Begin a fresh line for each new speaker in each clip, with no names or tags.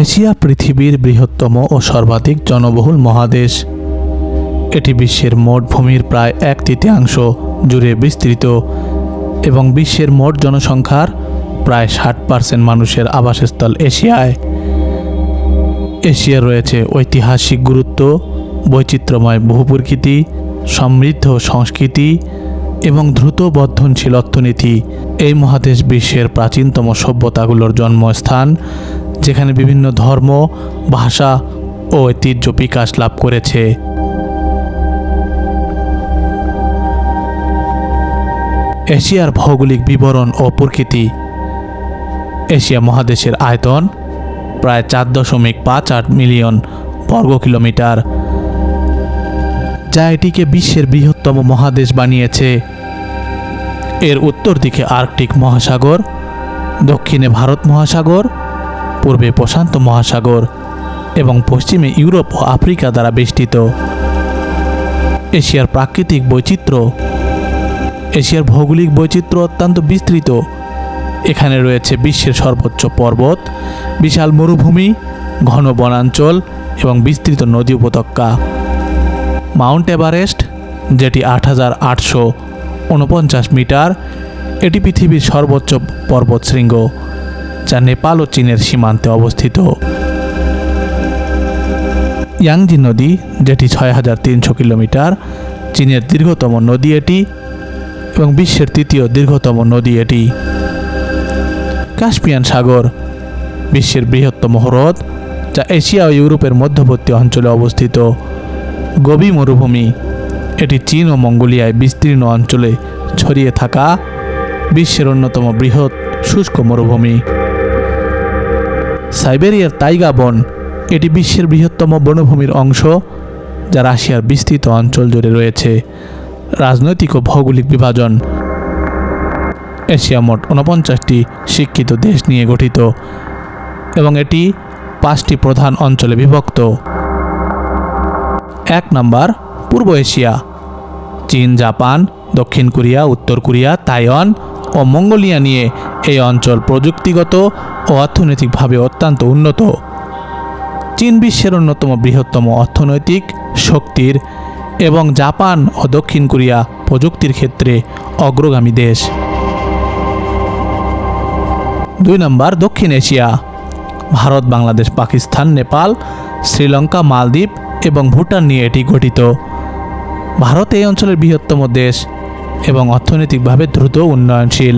Asia পৃথিবীর বৃহত্তম ও সর্বাধিক জনবহুল মহাদেশ। এটি বিশ্বের মোট ভূমির প্রায় এক তৃতীয়াংশ জুড়ে বিস্তৃত এবং বিশ্বের মোট জনসংখ্যার প্রায় ষাট পার্সেন্ট মানুষের আবাসস্থল এশিয়ায়। এশিয়ার রয়েছে ঐতিহাসিক গুরুত্ব, বৈচিত্র্যময় বহুপ্রকৃতি, সমৃদ্ধ সংস্কৃতি এবং দ্রুত বর্ধনশীল অর্থনীতি। এই মহাদেশ বিশ্বের প্রাচীনতম সভ্যতাগুলোর জন্মস্থান যেখানে বিভিন্ন ধর্ম, ভাষা ও ঐতিহ্য বিকাশ লাভ করেছে। এশিয়ার ভৌগোলিক বিবরণ ও প্রকৃতি। এশিয়া মহাদেশের আয়তন প্রায় চার দশমিক পাঁচ আট মিলিয়ন বর্গ কিলোমিটার, যা এটিকে বিশ্বের বৃহত্তম মহাদেশ বানিয়েছে। এর উত্তর দিকে আর্কটিক মহাসাগর, দক্ষিণে ভারত মহাসাগর পূর্বে প্রশান্ত মহাসাগর এবং পশ্চিমে ইউরোপ ও আফ্রিকা দ্বারা বেষ্টিত। এশিয়ার প্রাকৃতিক বৈচিত্র্য, এশিয়ার ভৌগোলিক বৈচিত্র্য অত্যন্ত বিস্তৃত। এখানে রয়েছে বিশ্বের সর্বোচ্চ পর্বত, বিশাল মরুভূমি, ঘন বনাঞ্চল এবং বিস্তৃত নদী উপত্যকা। মাউন্ট এভারেস্ট, যেটি আট হাজার আটশো উনপঞ্চাশ মিটার, এটি পৃথিবীর সর্বোচ্চ পর্বতশৃঙ্গ। যা নেপাল ও চীনের সীমান্তে অবস্থিত। ইয়াংজি নদী, যেটি ছয় হাজার তিনশো কিলোমিটার, চীনের দীর্ঘতম নদী এটি এবং বিশ্বের তৃতীয় দীর্ঘতম নদী এটি। কাস্পিয়ান সাগর, বিশ্বের বৃহত্তম হ্রদ, যা এশিয়া ও ইউরোপের মধ্যবর্তী অঞ্চলে অবস্থিত। গবি মরুভূমি, এটি চীন ও মঙ্গোলিয়ায় বিস্তীর্ণ অঞ্চলে ছড়িয়ে থাকা বিশ্বের অন্যতম বৃহৎ শুষ্ক মরুভূমি। সাইবেরিয়ার তাইগা বন, এটি বিশ্বের বৃহত্তম বনভূমির অংশ, যা রাশিয়ার বিস্তৃত অঞ্চল জুড়ে রয়েছে। রাজনৈতিক ও ভৌগোলিক বিভাজন। এশিয়া মোট উনপঞ্চাশটি শিক্ষিত দেশ নিয়ে গঠিত, এবং এটি পাঁচটি প্রধান অঞ্চলে বিভক্ত। এক নম্বর, পূর্ব এশিয়া। চীন, জাপান, দক্ষিণ কোরিয়া, উত্তর কোরিয়া, তাইওয়ান ও মঙ্গোলিয়া নিয়ে এই অঞ্চল প্রযুক্তিগত ও অর্থনৈতিকভাবে অত্যন্ত উন্নত। চীন বিশ্বের অন্যতম বৃহত্তম অর্থনৈতিক শক্তির এবং জাপান ও দক্ষিণ কোরিয়া প্রযুক্তির ক্ষেত্রে অগ্রগামী দেশ। দুই নম্বর, দক্ষিণ এশিয়া। ভারত, বাংলাদেশ, পাকিস্তান, নেপাল, শ্রীলঙ্কা, মালদ্বীপ এবং ভুটান নিয়ে এটি গঠিত। ভারত এই অঞ্চলের বৃহত্তম দেশ। এবং অর্থনৈতিকভাবে দ্রুত উন্নয়নশীল।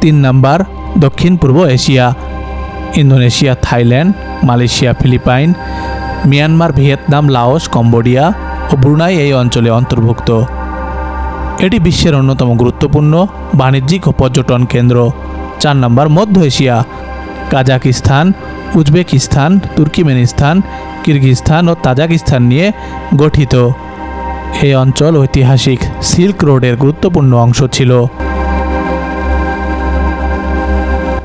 তিন নম্বর, দক্ষিণ পূর্ব Asia, Indonesia, Thailand, Malaysia, Philippines, Myanmar, Vietnam, Laos, Cambodia ও ব্রুনাই এই অঞ্চলে অন্তর্ভুক্ত। এটি বিশ্বের অন্যতম গুরুত্বপূর্ণ বাণিজ্যিক ও পর্যটন কেন্দ্র। চার নম্বর, মধ্য Asia, Kazakhstan, Uzbekistan, Turkmenistan, Kyrgyzstan ও তাজাকিস্তান নিয়ে গঠিত। এই অঞ্চল ঐতিহাসিক সিল্ক রোডের গুরুত্বপূর্ণ অংশ ছিল।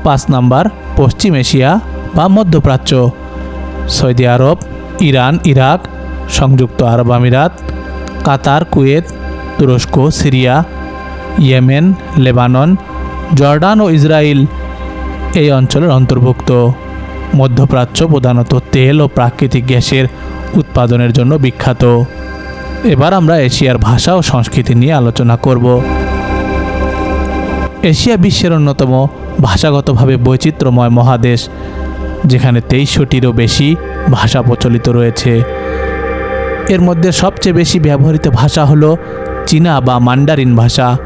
পাঁচ নম্বর, পশ্চিম এশিয়া বা মধ্যপ্রাচ্য। সৌদি আরব, ইরান, ইরাক, সংযুক্ত আরব আমিরাত, কাতার, কুয়েত, তুরস্ক, সিরিয়া, ইয়েমেন, লেবানন, জর্ডান ও ইসরায়েল এই অঞ্চলের অন্তর্ভুক্ত। মধ্যপ্রাচ্য প্রধানত তেল ও প্রাকৃতিক গ্যাসের উৎপাদনের জন্য বিখ্যাত। এবার আমরা এশিয়ার ভাষা ও সংস্কৃতি নিয়ে আলোচনা করব। এশিয়া বিশ্বের অন্যতম ভাষাগতভাবে বৈচিত্র্যময় মহাদেশ, যেখানে তেইশশোটিরও বেশি ভাষা প্রচলিত রয়েছে। এর মধ্যে সবচেয়ে বেশি ব্যবহৃত ভাষা হলো চীনা বা মান্ডারিন ভাষা।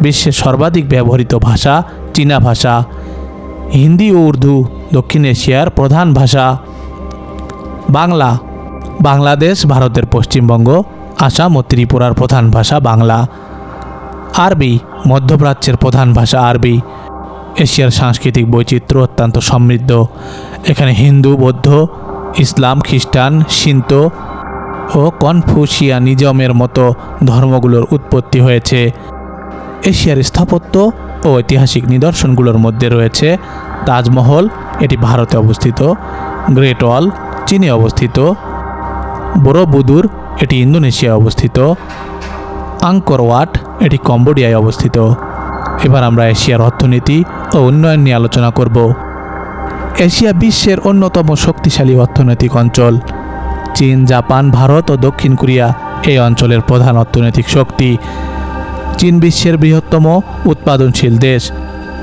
বিশ্বের সর্বাধিক ব্যবহৃত ভাষা চীনা ভাষা। হিন্দি ও উর্দু দক্ষিণ এশিয়ার প্রধান ভাষা। বাংলা বাংলাদেশ, ভারতের পশ্চিমবঙ্গ, আসাম ও ত্রিপুরার প্রধান ভাষা বাংলা। আরবি, মধ্যপ্রাচ্যের প্রধান ভাষা আরবি। এশিয়ার সাংস্কৃতিক বৈচিত্র্য অত্যন্ত সমৃদ্ধ। এখানে হিন্দু, বৌদ্ধ, ইসলাম, খ্রিস্টান সিন্ত ও কনফুসিয়ানিজমের মতো ধর্মগুলোর উৎপত্তি হয়েছে। এশিয়ার স্থাপত্য ও ঐতিহাসিক নিদর্শনগুলোর মধ্যে রয়েছে তাজমহল, এটি ভারতে অবস্থিত। গ্রেট ওয়াল, চীনে অবস্থিত। বড়বুদুর এটি ইন্দোনেশিয়ায় অবস্থিত। আঙ্কর ওয়াট, এটি কম্বোডিয়ায় অবস্থিত। এবার আমরা এশিয়ার অর্থনীতি ও উন্নয়ন নিয়ে আলোচনা করব। এশিয়া বিশ্বের অন্যতম শক্তিশালী অর্থনৈতিক অঞ্চল। চীন, জাপান, ভারত ও দক্ষিণ কোরিয়া এই অঞ্চলের প্রধান অর্থনৈতিক শক্তি। চীন বিশ্বের বৃহত্তম উৎপাদনশীল দেশ,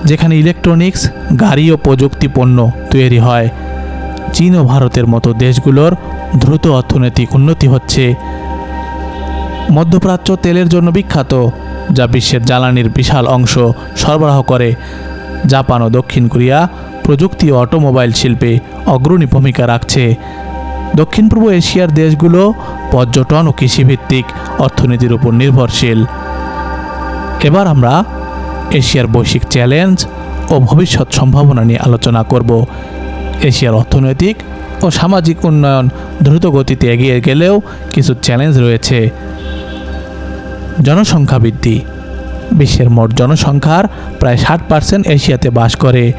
যেখানে ইলেকট্রনিক্স, গাড়ি ও প্রযুক্তি পণ্য তৈরি হয়। চীন ও ভারতের মতো দেশগুলোর দ্রুত অর্থনৈতিক উন্নতি হচ্ছে। মধ্যপ্রাচ্য তেলের জন্য বিখ্যাত, যা বিশ্বের জ্বালানির বিশাল অংশ সরবরাহ করে। জাপান ও দক্ষিণ কোরিয়া প্রযুক্তি ও অটোমোবাইল শিল্পে অগ্রণী ভূমিকা রাখছে। দক্ষিণ পূর্ব এশিয়ার দেশগুলো পর্যটন ও কৃষিভিত্তিক অর্থনীতির উপর নির্ভরশীল। এবার আমরা এশিয়ার বৈশ্বিক চ্যালেঞ্জ ও ভবিষ্যৎ সম্ভাবনা নিয়ে আলোচনা করব। এশিয়ার অর্থনৈতিক ও সামাজিক উন্নয়ন দ্রুত গতিতে এগিয়ে গেলেও কিছু চ্যালেঞ্জ রয়েছে। জনসংখ্যা বৃদ্ধি। বিশ্বের মোট জনসংখ্যার প্রায় ষাট পার্সেন্ট এশিয়াতে বাস করে।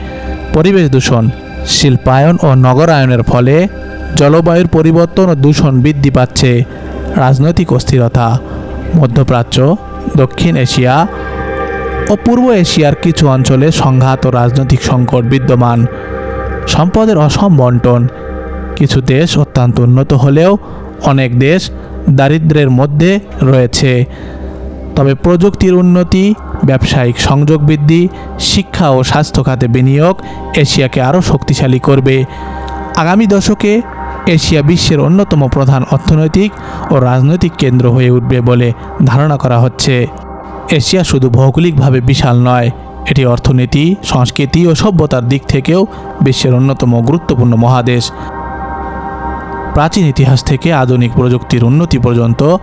পরিবেশ দূষণ, শিল্পায়ন ও নগরায়নের ফলে জলবায়ুর পরিবর্তন ও দূষণ বৃদ্ধি পাচ্ছে। রাজনৈতিক অস্থিরতা, মধ্যপ্রাচ্য, দক্ষিণ এশিয়া ও পূর্ব এশিয়ার কিছু অঞ্চলে সংঘাত ও রাজনৈতিক সংকট বিদ্যমান। সম্পদের অসম বন্টন কিছু দেশ অত্যন্ত উন্নত হলেও অনেক দেশ দারিদ্র্যের মধ্যে রয়েছে। তবে প্রযুক্তির উন্নতি, ব্যবসায়িক সংযোগ বৃদ্ধি, শিক্ষা ও স্বাস্থ্য খাতে বিনিয়োগ এশিয়াকে আরও শক্তিশালী করবে। আগামী দশকে এশিয়া বিশ্বের অন্যতম প্রধান অর্থনৈতিক ও রাজনৈতিক কেন্দ্র হয়ে উঠবে বলে ধারণা করা হচ্ছে। এশিয়া শুধু ভৌগোলিকভাবে বিশাল নয় এটি অর্থনীতি, সংস্কৃতি ও সভ্যতার দিক থেকেও বিশ্বের অন্যতম গুরুত্বপূর্ণ মহাদেশ। প্রাচীন ইতিহাস থেকে আধুনিক প্রযুক্তির উন্নতি পর্যন্ত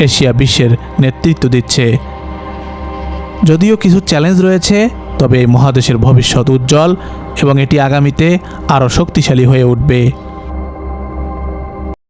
এশিয়া বিশ্বের নেতৃত্ব দিচ্ছে। যদিও কিছু চ্যালেঞ্জ রয়েছে, তবে এই মহাদেশের ভবিষ্যৎ উজ্জ্বল এবং এটি আগামীতে আরও শক্তিশালী হয়ে উঠবে।